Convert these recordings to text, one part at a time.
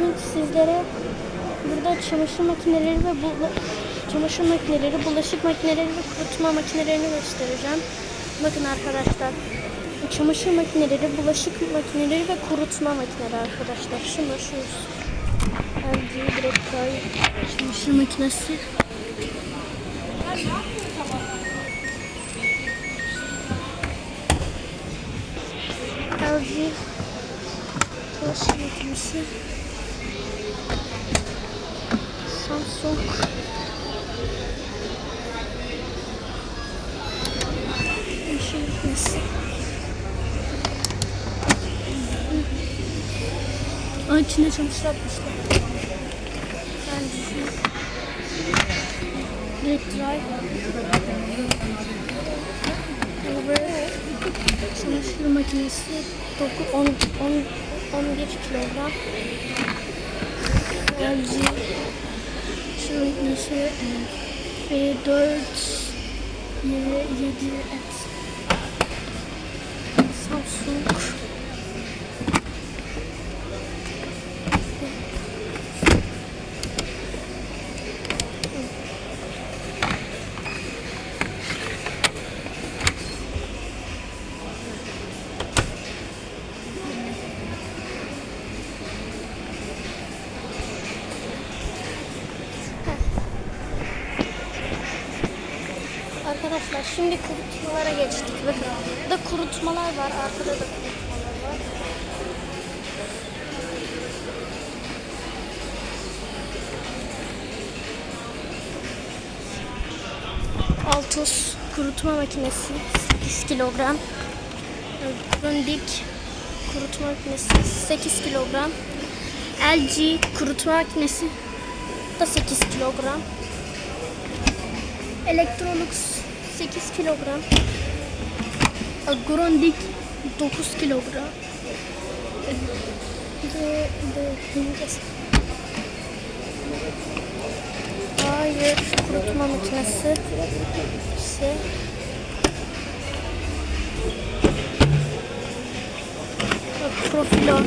bugün sizlere burada çamaşır makineleri ve bu çamaşır makineleri, bulaşık makineleri ve kurutma makinelerini göstereceğim. Bakın arkadaşlar. Çamaşır makineleri, bulaşık makineleri ve kurutma makineleri arkadaşlar. Şunu şu LG direkt koy. Çamaşır makinesi. LG bulaşık makinesi. Samsung. Makinesi. Aa, içinde çamaşır atmışlar. Ben Direkt drive. Ve çamaşır makinesi 9, 10, 10, 11 kilogram. LG şu makinesi e, 4 7 et. Samsung Arkadaşlar şimdi kurutmalara geçtik. Bakın burada kurutmalar var. Arkada da kurutmalar var. Altos kurutma makinesi 8 kilogram. Grundig kurutma makinesi 8 kilogram. LG kurutma makinesi da 8 kilogram. Electrolux 8 kilogram. Grundig 9 kilogram. De, de, Hayır, kurutma makinesi. İşte. Bak, Profilo.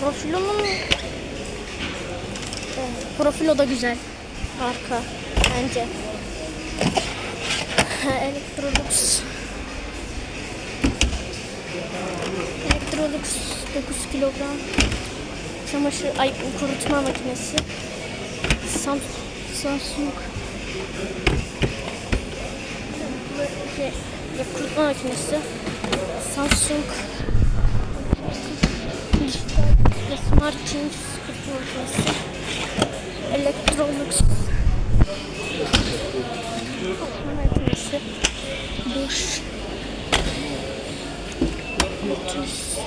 Profilo'nun Evet, Profilo da güzel. Arka bence. Electrolux. Electrolux 9 kilogram. Çamaşır, ay kurutma makinesi. Sam, Samsung. Ya, kurutma makinesi. Samsung. Smart Things kurutma makinesi. Electrolux. Kurutma makinesi. Boş. Lotus.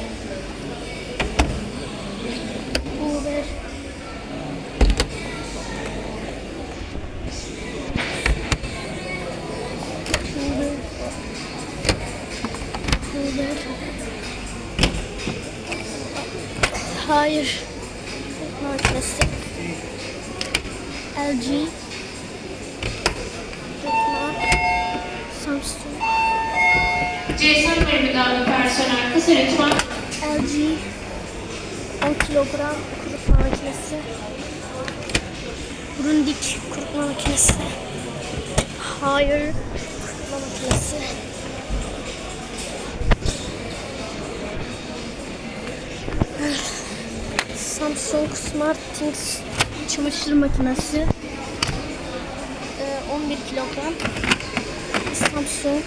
Uber. Uber. Hayır. Makinesi. LG. Samsung. CSM bölümünden personel kısa lütfen. LG 10 kilogram kurutma makinesi. Grundig kurutma makinesi. Hayır kurutma makinesi. Samsung Smart Things çamaşır makinesi. Ee, 11 kilogram. Samsung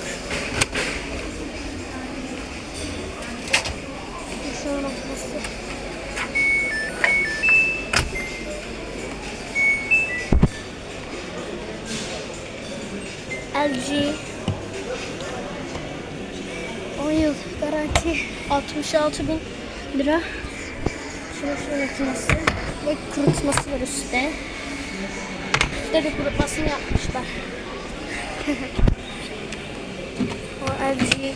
çamaşır makinesi. LG 10 yıl garanti 66 bin lira çamaşır makinesi ve kurutması var üstte. Üstte de kurutmasını yapmışlar. o LG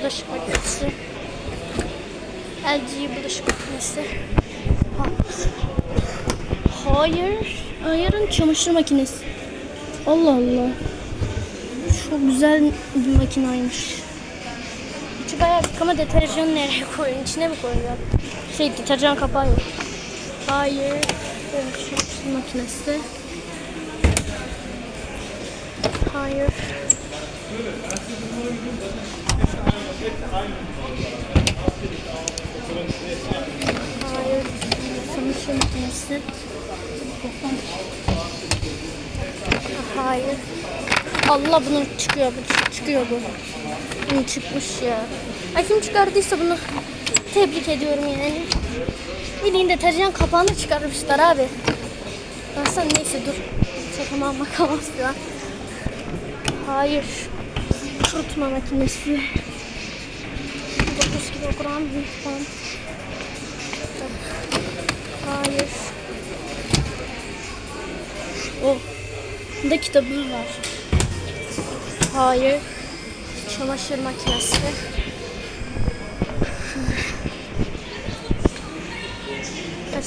bulaşık makinesi. LG bulaşık makinesi. Ha. Hayır. Hayırın çamaşır makinesi. Allah Allah. Çok güzel bir makinaymış. İçi bayağı ama deterjanı nereye koyuyorsun? İçine mi koyuyorsun? Şey deterjan kapağı yok. Hayır. Evet, şu makinesi. Hayır. Hayır. Çamaşır makinesi. Hayır. Allah bunun çıkıyor bu çıkıyor bu. Bunun çıkmış ya. Ay kim çıkardıysa bunu tebrik ediyorum yani. Bildiğin deterjan kapağını çıkarmışlar abi. Baksana neyse dur. Çakamam bakamaz ya. Hayır. Kurutma makinesi. 9 kilogram lütfen. Hayır. O. Bunda kitabı var. Hayır. Çamaşır makinesi.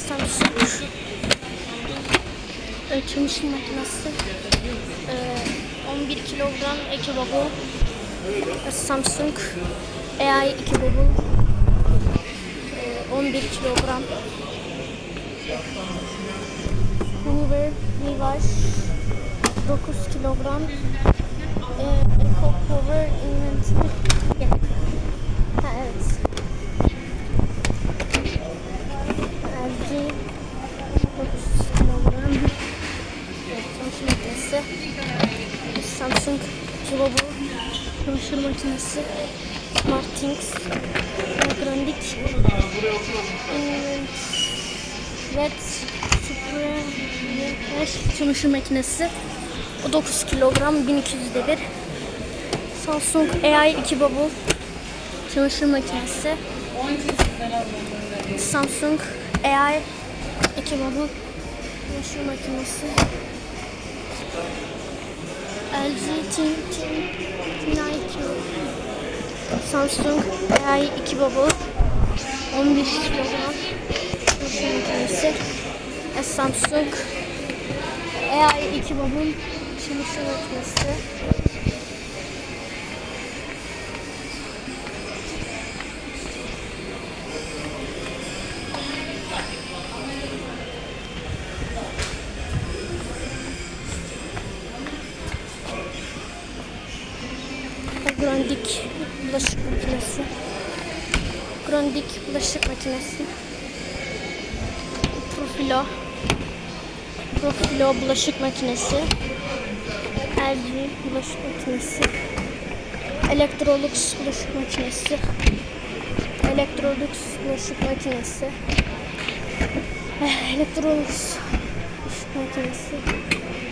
Samsung. Ee, Çamaşır makinesi. Ee, 11 kilogram ekibabı. Samsung AI 2 bubble. Ee, 11 kilogram. Hoover Levi's 9 kilogram. Ee, Eco Power Inventory. Gel. Ha evet. LG 9 kilogram. Evet, çamaşır makinesi. Samsung Kilobu çamaşır makinesi. Martins. Grandik. Red Super çamaşır makinesi. O 9 kilogram 1200'de bir. Samsung AI 2 bubble çamaşır makinesi. Samsung AI 2 bubble çamaşır makinesi. LG Team Team Samsung AI 2 bubble 11 kilogram çamaşır makinesi. Samsung AI 2 bubble çamaşır makinesi. Grandik bulaşık makinesi. Profilo. Profilo bulaşık makinesi. LG bulaşık makinesi. Electrolux bulaşık makinesi. Electrolux bulaşık makinesi. Eh, Electrolux bulaşık makinesi.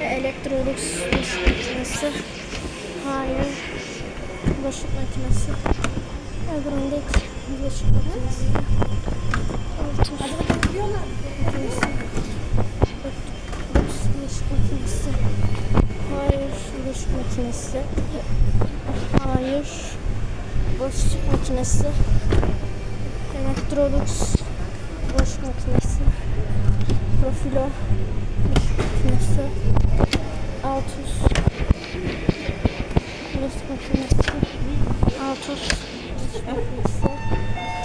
Electrolux bulaşık makinesi. Hayır. Bulaşık makinesi. Egrondek bulaşık makinesi. Hayır. Bulaşık makinesi. Hayır. Bulaşık makinesi. Profilo bulaşık makinesi. Altus bulaşık makinesi. Altus.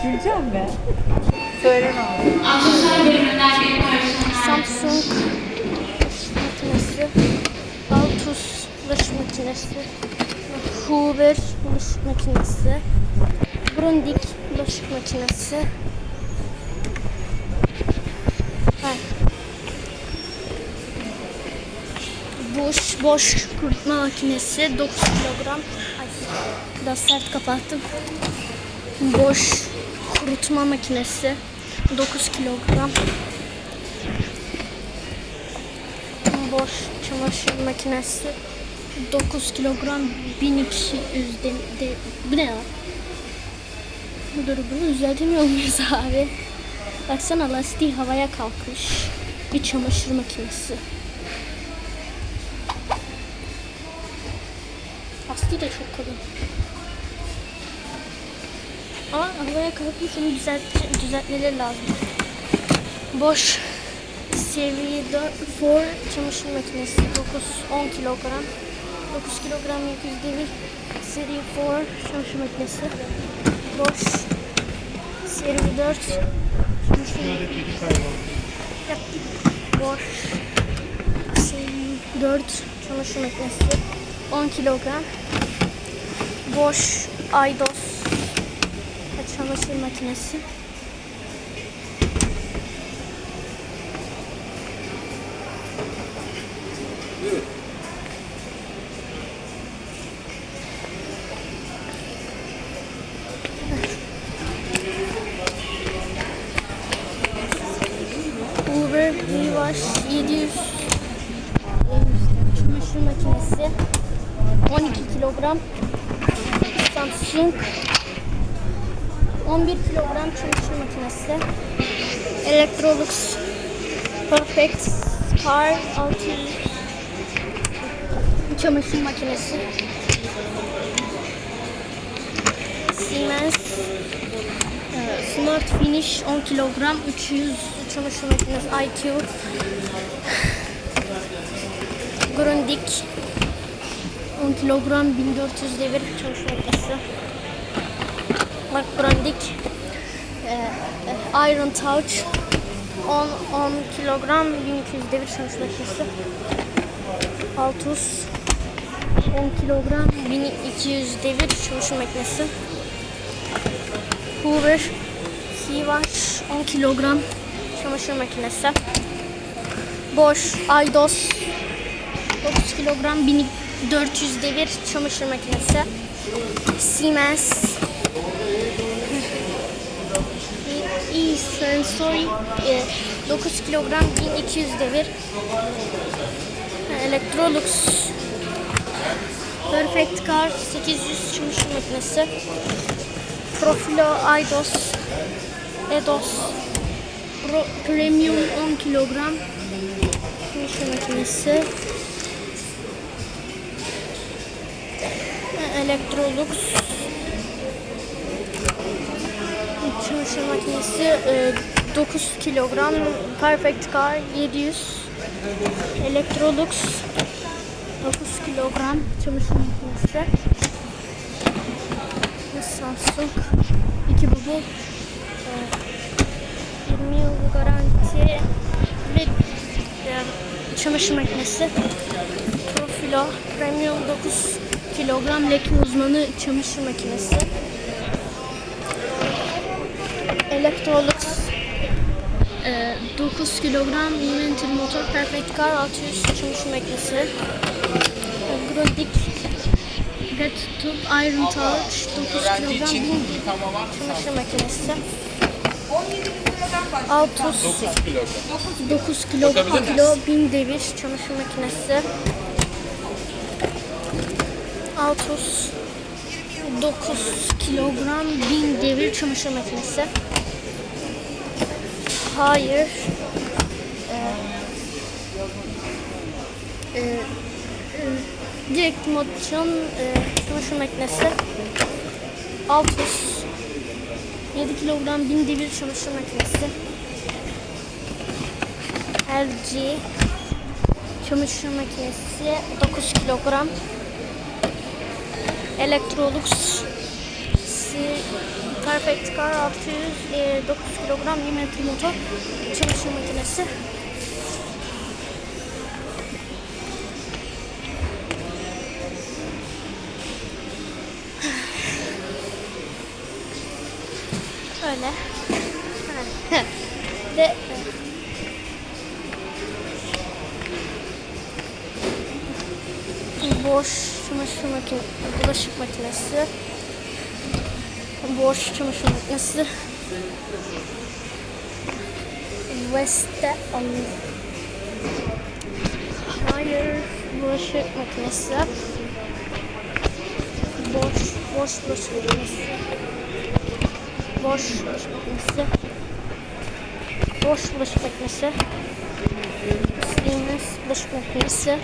Güleceğim be. Söyle ne oldu? Aksesuar bölümünden bir personel. Samsung makinesi. Altus bulaşık makinesi. Hoover bulaşık makinesi. Grundig bulaşık makinesi. Boş boş kurutma makinesi 9 kilogram. Biraz sert kapattım. Boş kurutma makinesi 9 kilogram. Boş çamaşır makinesi 9 kilogram 1200 de, de bu ne ya? Dur bunu düzeltemiyor muyuz abi? Baksana lastiği havaya kalkmış. Bir çamaşır makinesi. Lastiği de çok kalın. Ama havaya kalkmış onu düzelt, düzeltmeleri lazım. Boş seviye 4 çamaşır makinesi 9-10 kilogram 9 kilogram yük devir. Seri 4 çamaşır makinesi. Boş. Seri 4 çamaşır makinesi. Boş. Seri 4 çamaşır makinesi. 10 kilogram. Boş. Aydos çamaşır makinesi. Uber Vivaş 700 çamaşır makinesi. 12 kilogram. Samsung 11 kilogram çamaşır makinesi. Electrolux Perfect Car 600 çamaşır makinesi. Siemens e, Smart Finish 10 kilogram 300 çamaşır makinesi IQ Grundig 10 kilogram 1400 devir çamaşır makinesi Bak Grundig e, e, Iron Touch 10, 10 kilogram 1200 devir makinesi Altus 10 kilogram 1200 devir çamaşır makinesi Hoover Sivaş 10 kilogram çamaşır makinesi Bosch Aydos 9 kilogram 1400 devir çamaşır makinesi Siemens e Sensory 9 kilogram 1200 devir. Electrolux. Perfect Car 800 çamaşır makinesi. Profilo Eidos Edos. Pro, Premium 10 kilogram çamaşır makinesi. Electrolux çamaşır makinesi e, 9 kilogram Perfect Car 700 Electrolux 9 kilogram çamaşır makinesi. Samsung 2 bubble e, 20 yıl garanti ve e, çamaşır makinesi. Profilo Premium 9 kilogram leke uzmanı çamaşır makinesi Electrolux e, 9 kilogram inventory motor Perfect Car 600 çamaşır makinesi e, Grundig Get Tube Iron Touch 9 kilogram bin çamaşır makinesi Altus 9 kilogram. 9 kilo, Bakabilir kilo 1000 devir çamaşır makinesi. Altus 9 kilogram 1000 devir çamaşır makinesi. Hayır. Ee, e, e, direkt motion e, çamaşır makinesi. Altus 7 kilogram 1000 devir çamaşır makinesi. LG çamaşır makinesi 9 kilogram Electrolux Si- Perfect Car 600 e, 9 kilogram 20 litre motor çamaşır makinesi Öyle. Ve boş çamaşır makinesi, bulaşık makinesi, boş çamaşır makinesi, West'te alın. Hayır, bulaşık makinesi, boş, boş bulaşık makinesi, boş bulaşık makinesi, boş bulaşık makinesi, Siemens bulaşık makinesi,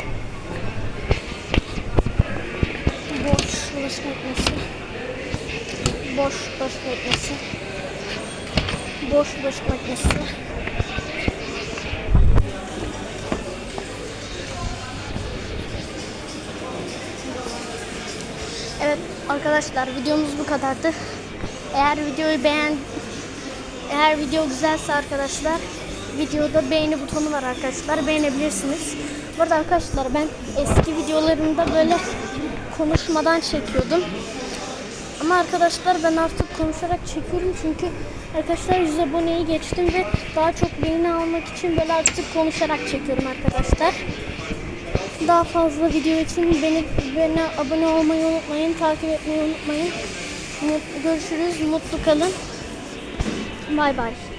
boş bulaşık makinesi, boş bulaşık makinesi, boş bulaşık makinesi, Arkadaşlar videomuz bu kadardı. Eğer videoyu beğen eğer video güzelse arkadaşlar videoda beğeni butonu var arkadaşlar. Beğenebilirsiniz. Bu arada arkadaşlar ben eski videolarımda böyle konuşmadan çekiyordum. Ama arkadaşlar ben artık konuşarak çekiyorum çünkü arkadaşlar 100 aboneyi geçtim ve daha çok beğeni almak için böyle artık konuşarak çekiyorum arkadaşlar. Daha fazla video için beni, beni abone olmayı unutmayın, takip etmeyi unutmayın. Görüşürüz, mutlu kalın. Bay bay.